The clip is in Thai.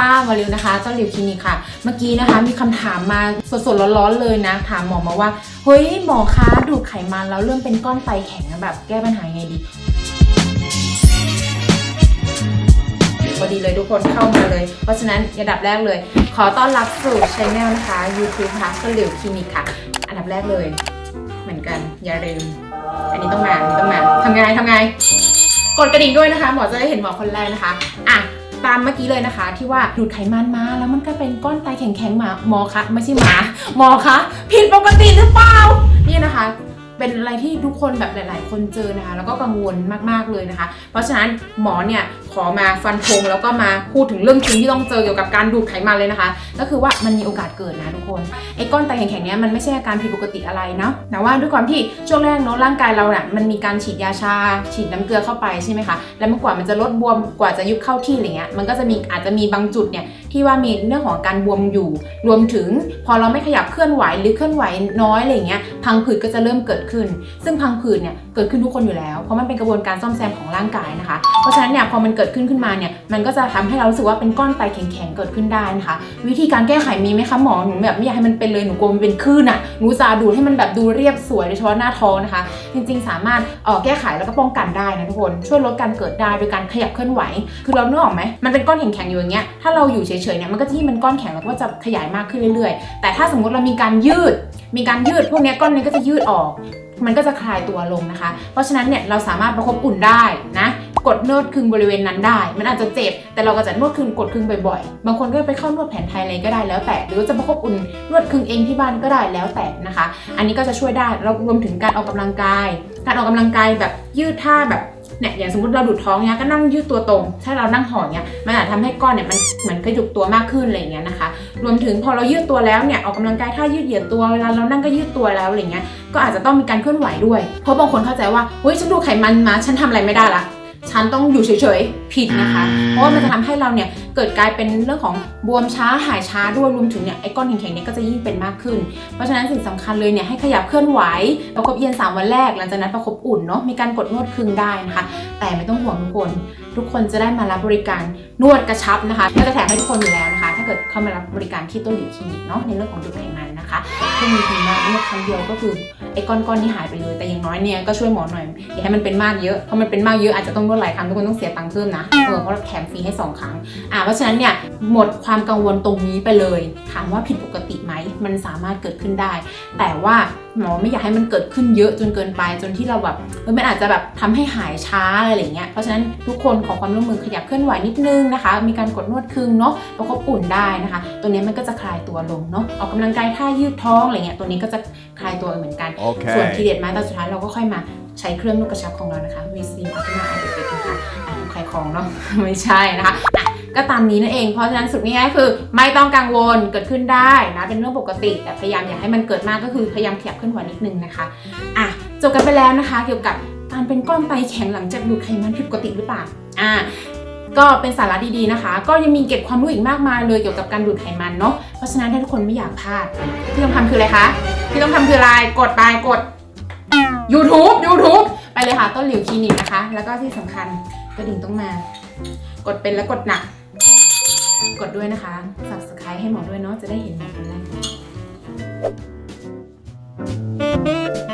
ค่ะมาริวนะคะต้นริวคลินิกค่ะ เมื่อกี้นะคะ มีคำถามมาสดๆร้อนๆเลยนะ ถามหมอมาว่า เฮ้ยหมอคะดูดไขมันแล้วเริ่มเป็นก้อนไตแข็งแบบแก้ปัญหายังไงดีพอดีเลยทุกคนเข้ามาเลย เพราะฉะนั้นอันดับแรกเลย ขอต้อนรับสู่ช anel นะคะ YouTube นะคะต้นริวคลินิกค่ะ อันดับแรกเลย เหมือนกันอย่าลืมอันนี้ต้องมาอันนี้ต้องมาทำไงทำไงกดกระดิ่งด้วยนะคะ หมอจะได้เห็นหมอคนแรกนะคะ อะ ตามเมื่อกี้เลยนะคะ ที่ว่าดูดไขมันมาแล้วมันก็เป็นก้อนไตแข็งๆมาหมอคะไม่ใช่หมาหมอคะผิดปกติหรือเปล่าเนี่ยนะคะเป็นอะไรที่ทุกคนแบบหลาย ๆ คนเจอนะคะ แล้วก็กังวลมาก ๆ เลยนะคะ เพราะฉะนั้นหมอเนี่ยขอมาฟันธงแล้วก็มาพูดถึงเรื่องจริงที่ต้องเจอเกี่ยวกับการดูดไขมันเลยนะคะ ก็คือว่ามันมีโอกาสเกิดนะทุกคนไอ้ก้อนไตแข็งๆเนี้ยมันไม่ใช่อาการผิดปกติอะไรเนาะแต่ว่าด้วยความที่ช่วงแรกเนาะร่างกายเราเนี่ยมันมีการฉีดยาชา ฉีดน้ำเกลือเข้าไปใช่ไหมคะแล้วมันกว่ามันจะลดบวมกว่าจะยุบเข้าที่อะไรเงี้ยมันก็จะมีอาจจะมีบางจุดเนี่ยที่ว่ามีเรื่องของการบวมอยู่ รวมถึงพอเราไม่ขยับเคลื่อนไหวหรือเคลื่อนไหวน้อยอะไรเงี้ยพังผืดก็จะเริ่มเกิดขึ้น ซึ่งพังผืดเนี่ยเกิดขึ้นทุกคนอยู่แล้วเพราะมันเป็นกระบวนการซ่อมแซมของร่างกายนะคะเพราะฉะนั้นเนี่ยพอมันเกิดขึ้นขึ้นมาเนี่ยมันก็จะทำให้เรารู้สึกว่าเป็นก้อนไตแข็งๆเกิดขึ้นได้นะคะวิธีการแก้ไขมีไหมคะหมอหนูแบบไม่อยากให้มันเป็นเลยหนูกลัวมันเป็นคลื่นอะหนูจะดูให้มันแบบดูเรียบสวยโดยเฉพาะหน้าท้องนะคะ จริงๆ สามารถออแก้ไขแล้วก็ป้องกันได้นะทุกคนช่วยลดการเกิดได้โดยการขยับเคลื่อนไหว คือเราเนื้อออกไหมมันเป็นก้อนแข็งๆอยู่อย่างเงี้ยถ้าเราอยู่เฉยๆเนี่ยมันก็ที่มันก้อนแข็งแล้วก็จะขยายมากขึ้นเรื่อยๆ แต่ถ้าสมมติเรามีการยืด มีการยืดพวกนี้ก้อนนี้ก็จะยืดออกมันก็จะคลายตัวลงนะคะ เพราะฉะนั้นเนี่ยเราสามารถประคบอุ่นได้นะ กดนวดคึงบริเวณนั้นได้ มันอาจจะเจ็บ แต่เราก็จะนวดคึงกดคึงบ่อยๆ บางคนก็ไปเข้านวดแผนไทยอะไรก็ได้แล้วแต่ หรือจะประคบอุ่นนวดคึงเองที่บ้านก็ได้แล้วแต่นะคะ อันนี้ก็จะช่วยได้แล้วรวมถึงการออกกำลังกาย การออกกำลังกายแบบยืดท่าแบบเนี่ยอย่างสมมติเราดูดท้องเนี่ยก็นั่งยืดตัวตรง ถ้าเรานั่งห่อเนี่ยมันอาจทำให้ก้อนเนี่ยมันเหมือนกระยุกตัวมากขึ้นอะไรอย่างเงี้ยนะคะ รวมถึงพอเรายืดตัวแล้วเนี่ยออกกำลังกายท่ายืดเหยียดตัวเวลาเรานั่งก็ยืดตัวแล้วอะไรเงี้ยก็อาจจะต้องมีการเคลื่อนไหวด้วย เพราะบางคนเข้าใจว่าเฮ้ยฉันดูไขมันมาฉันทำอะไรไม่ได้ละ ฉันต้องอยู่เฉยๆ ผิดนะคะ เพราะว่ามันจะทำให้เราเนี่ยเกิดกลายเป็นเรื่องของบวมช้าหายช้าด้วยรวมถึงเนี่ยไอ้ก้อนแข็งๆเนี่ยก็จะยิ่งเป็นมากขึ้น เพราะฉะนั้นสิ่งสำคัญเลยเนี่ยให้ขยับเคลื่อนไหวประคบเย็น 3 วันแรก หลังจากนั้นประคบอุ่นเนาะมีการกดนวดคึงได้นะคะ แต่ไม่ต้องห่วงทุกคน ทุกคนจะได้มารับบริการนวดกระชับนะคะก็จะแถมให้ทุกคนอยู่แล้วนะคะ ถ้าเกิดเข้ามารับบริการที่ต้นหลิวคลินิกเนาะในเรื่องของดูดไขมันนะคะที่มีคุณมากนวดครั้งเดียวก็คือไอ้ก้อนๆที่หายไปเลยแต่อย่างน้อยเนี่ยก็ช่วยหมอหน่อยอย่าให้มันเป็นมากเยอะเพราะมันเป็นมากเยอะอาจจะต้องนวดหลายครั้งทุกคนต้องเสียตังค์เพิ่มนะเออเพราะเราแถมฟรีให้สองครั้งอ่าเพราะฉะนั้นเนี่ยหมดความกังวลตรงนี้ไปเลย ถามว่าผิดปกติไหมมันสามารถเกิดขึ้นได้ แต่ว่า หมอไม่อยากให้มันเกิดขึ้นเยอะจนเกินไปจนที่เราแบบเออมันอาจจะแบบทำให้หายช้าอะไรอย่างเงี้ยเพราะฉะนั้นทุกคนขอความร่วมมือขยับเคลื่อนไหวนิดนึงนะคะ มีการกดนวดคึงเนาะประคบอุ่นได้นะคะ ตัวนี้มันก็จะคลายตัวลงเนาะออกกำลังกายท่ายืดท้องอะไรเงี้ยตัวนี้ก็จะคลายตัวเหมือนกันส่วนที Okay. เด็ดไม้ตอนสุดท้ายเราก็ค่อยมาใช้เครื่องนวดกระชับของเรานะคะ v c อัลติมาอัลติเฟนะคะอะใครของเนาะไม่ใช่นะคะอะ ก็ตามนี้นั่นเอง เพราะฉะนั้นสุดง่ายๆคือ ไม่ต้องกังวลเกิดขึ้นได้นะเป็นเรื่องปกติ แต่พยายามอย่าให้มันเกิดมากก็คือพยายามขยับเคลื่อนไหวนิดนึงนะคะอะจบกันไปแล้วนะคะ เกี่ยวกับการเป็นก้อนไตแข็งหลังจากดูดไขมันผิดปกติหรือเปล่าอะก็เป็นสาระดีๆนะคะ ก็ยังมีเก็บความรู้อีกมากมายเลยเกี่ยวกับการดูดไขมันเนาะเพราะฉะนั้นถ้าทุกคนไม่อยากพลาดที่ต้องทำคืออะไรคะที่ต้องทำคืออะไรกดไปกด YouTube YouTube ไปเลยค่ะต้นหลิวคลินิกนะคะ แล้วก็ที่สำคัญกระดิ่งต้องมา กดเป็นและกดหนัก กดด้วยนะคะ subscribe ให้หมอด้วยเนาะจะได้เห็นหมอคนแรก